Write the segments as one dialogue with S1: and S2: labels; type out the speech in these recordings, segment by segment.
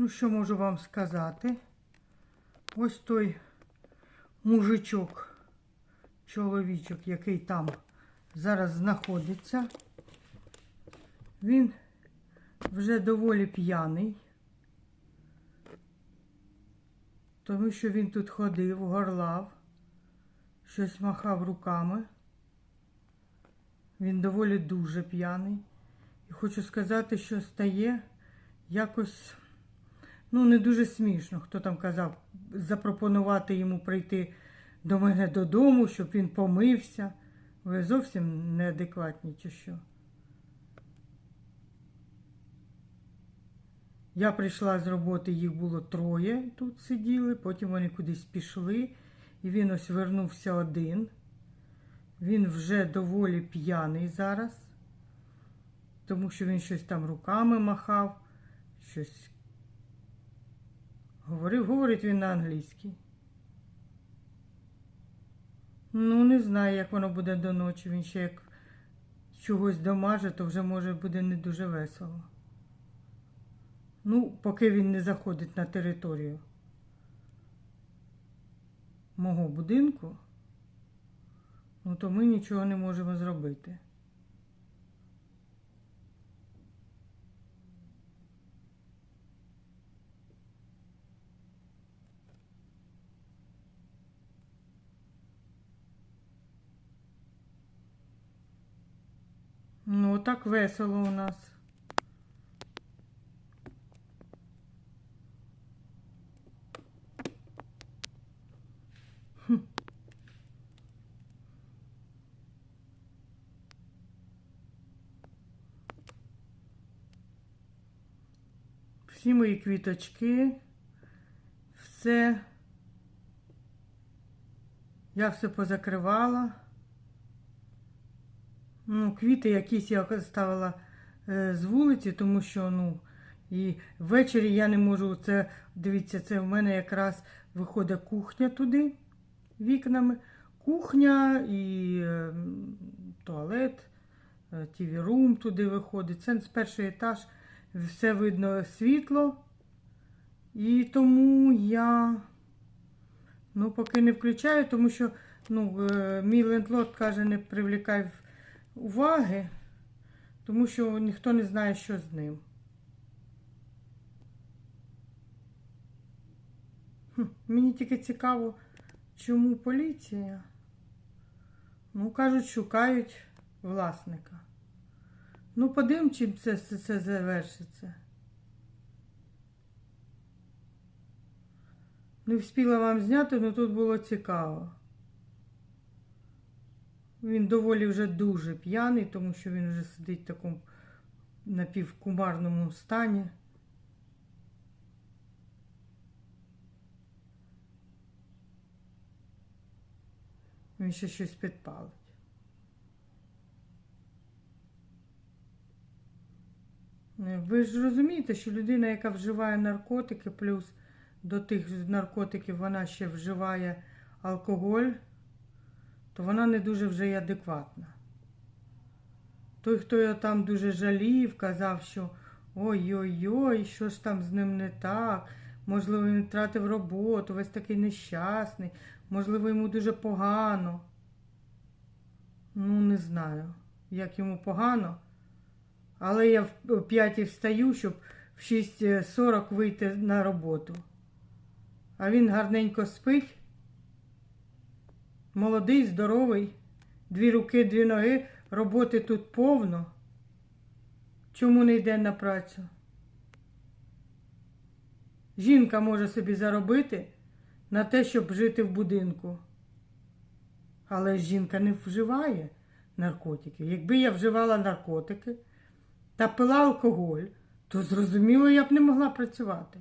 S1: Ну, що можу вам сказати? Ось той мужичок, чоловічок, який там зараз знаходиться. Він вже доволі п'яний, тому що він тут ходив, горлав, щось махав руками. Він доволі дуже п'яний. І хочу сказати, що стає якось, ну, не дуже смішно. Хто там казав, запропонувати йому прийти до мене додому, щоб він помився. Ви зовсім неадекватні чи що? Я прийшла з роботи, їх було троє тут сиділи, потім вони кудись пішли, і він ось вернувся один. Він вже доволі п'яний зараз, тому що він щось там руками махав, щось говорив, говорить він на англійській. Ну, не знаю, як воно буде до ночі. Він ще як чогось домаже, то вже може буде не дуже весело. Ну, поки він не заходить на територію мого будинку, ну то ми нічого не можемо зробити. Ну, так весело у нас. Всі мої квіточки, все. Я все позакривала. Ну, квіти якісь я ставила е, з вулиці, тому що, ну, і ввечері я не можу. Це, дивіться, це в мене якраз виходить кухня туди вікнами. Кухня і е, туалет, е, тіві-рум туди виходить. Це з перший етаж, все видно світло. І тому я ну, поки не включаю, тому що ну, е, мій лендлорд каже, не привлікай уваги, тому що ніхто не знає, що з ним. Мені тільки цікаво, чому поліція. Ну, кажуть, шукають власника. Ну, подивимо, чим це, це, це завершиться. Не встигла вам зняти, але тут було цікаво. Він доволі вже дуже п'яний, тому що він вже сидить в такому напівкумарному стані. Він ще щось підпалить. Ви ж розумієте, що людина, яка вживає наркотики, плюс до тих наркотиків вона ще вживає алкоголь, то вона не дуже вже й адекватна. Той, хто його там дуже жалів, казав, що ой-ой-ой, що ж там з ним не так, можливо, він втратив роботу, весь такий нещасний, можливо, йому дуже погано. Ну, не знаю, як йому погано. Але я в 5 встаю, щоб в 6.40 вийти на роботу. А він гарненько спить. Молодий, здоровий, дві руки, дві ноги, роботи тут повно. Чому не йде на працю? Жінка може собі заробити на те, щоб жити в будинку. Але жінка не вживає наркотики. Якби я вживала наркотики та пила алкоголь, то зрозуміло, я б не могла працювати.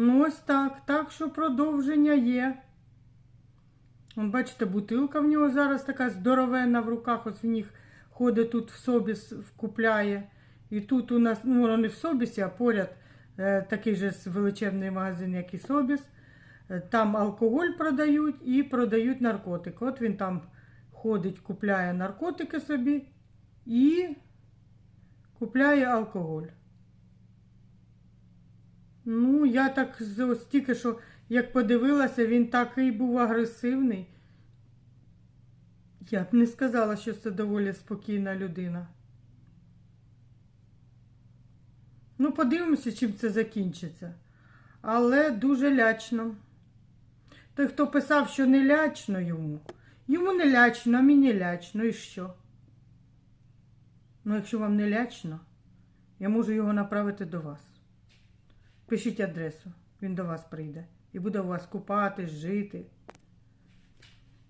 S1: Ну, ось так. Так що продовження є. Вон, бачите, бутилка в нього зараз така здоровенна в руках. Ось він їх ходить тут в собіс, вкупляє. І тут у нас, ну, воно не в собісі, а поряд е, такий же величезний магазин, як і Собіс. Е, Там алкоголь продають і продають наркотики. От він там ходить, купляє наркотики собі і купляє алкоголь. Ну, я так з- ось тільки що, як подивилася, він такий був агресивний. Я б не сказала, що це доволі спокійна людина. Ну, подивимося, чим це закінчиться. Але дуже лячно. Той, хто писав, що не лячно йому, йому не лячно, а мені лячно, і що? Ну, якщо вам не лячно, я можу його направити до вас. Пишіть адресу, він до вас прийде і буде у вас купатись, жити.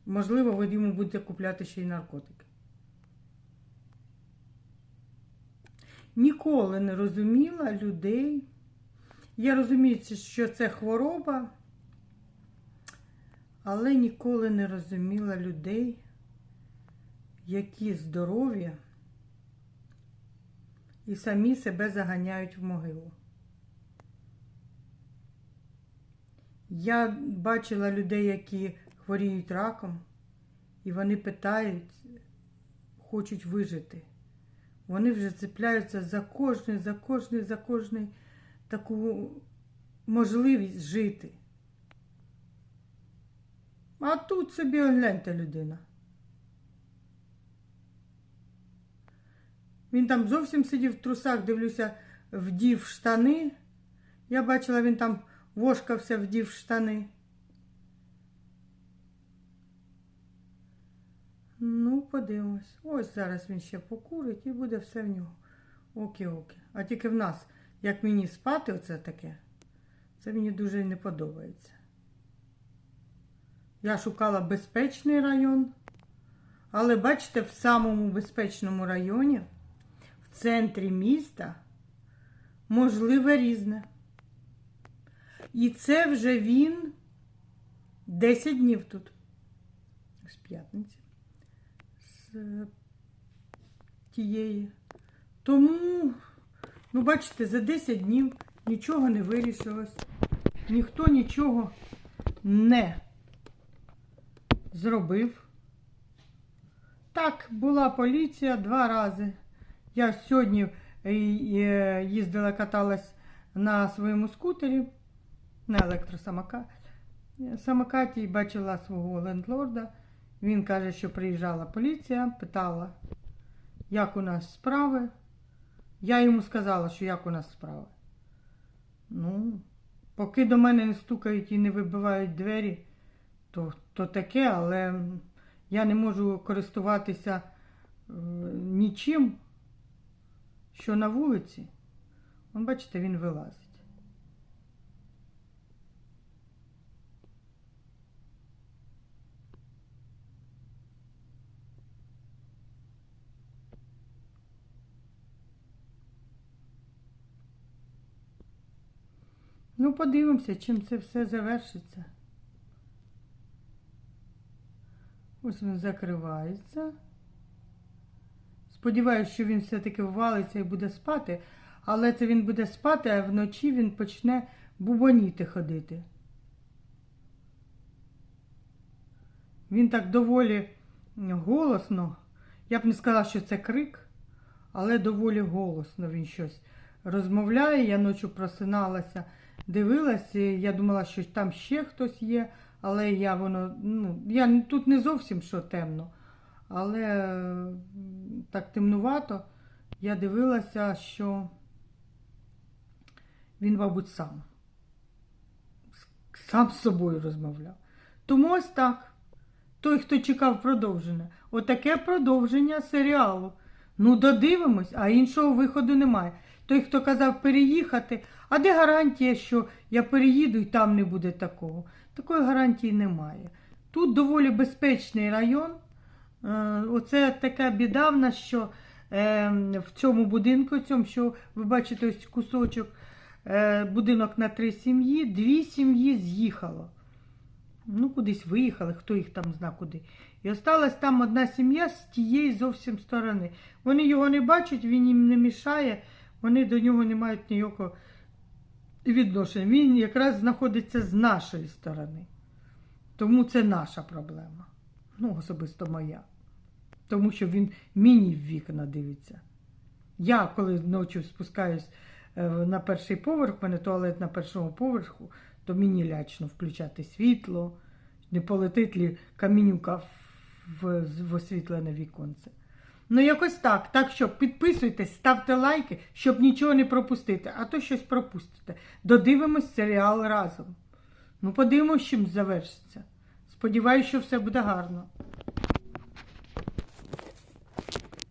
S1: Можливо, ви йому будете купляти ще й наркотики. Ніколи не розуміла людей. Я розумію, що це хвороба, але ніколи не розуміла людей, які здорові і самі себе заганяють в могилу. Я бачила людей, які хворіють раком, і вони питають, хочуть вижити. Вони вже цепляються за кожний, за кожний, за кожний таку можливість жити. А тут собі огляньте людина. Він там зовсім сидів в трусах, дивлюся, вдів штани. Я бачила, він там вошкався, вдів штани. Ну, подивимось. Ось зараз він ще покурить і буде все в нього. Окі-окі. А тільки в нас, як мені спати, оце таке, це мені дуже не подобається. Я шукала безпечний район, але бачите, в самому безпечному районі, в центрі міста, можливе різне. І це вже він 10 днів тут. З п'ятниці. З тієї. Тому, ну, бачите, за 10 днів нічого не вирішилось. Ніхто нічого не зробив. Так, була поліція два рази. Я сьогодні е, е, їздила, каталась на своєму скутері, на електросамокаті самокаті бачила свого лендлорда. Він каже, що приїжджала поліція, питала, як у нас справи. Я йому сказала, що як у нас справи. Ну, поки до мене не стукають і не вибивають двері, то, то таке, але я не можу користуватися е, нічим, що на вулиці. Бачите, він вилазить. Ну, подивимося, чим це все завершиться. Ось він закривається. Сподіваюсь, що він все-таки ввалиться і буде спати, але це він буде спати, а вночі він почне бубоніти ходити. Він так доволі голосно, я б не сказала, що це крик, але доволі голосно він щось розмовляє. Я ночі просиналася, дивилася, я думала, що там ще хтось є, але я воно, ну, я тут не зовсім що темно, але е, так темнувато. Я дивилася, що він, мабуть, сам. Сам з собою розмовляв. Тому ось так. Той, хто чекав продовження. Отаке продовження серіалу. Ну, додивимось, а іншого виходу немає. Той, хто казав переїхати, а де гарантія, що я переїду і там не буде такого? Такої гарантії немає. Тут доволі безпечний район. Е, Оце така біда в нас, що е, в цьому будинку, цьому, що ви бачите, ось кусочок, е, будинок на три сім'ї, дві сім'ї з'їхало. Ну, кудись виїхали, хто їх там зна куди. І осталась там одна сім'я з тієї зовсім сторони. Вони його не бачать, він їм не мішає, вони до нього не мають ніякого відношення. Він якраз знаходиться з нашої сторони. Тому це наша проблема. Ну, особисто моя. Тому що він мені в вікна дивиться. Я коли ночі спускаюсь е, на перший поверх, в мене туалет на першому поверху, то мені лячно включати світло, не полетить лі камінюка в, в, в освітлене віконце. Ну, якось так. Так що підписуйтесь, ставте лайки, щоб нічого не пропустити, а то щось пропустите. Додивимось серіал разом. Ну, подивимось, чим завершиться. Сподіваюсь, що все буде гарно.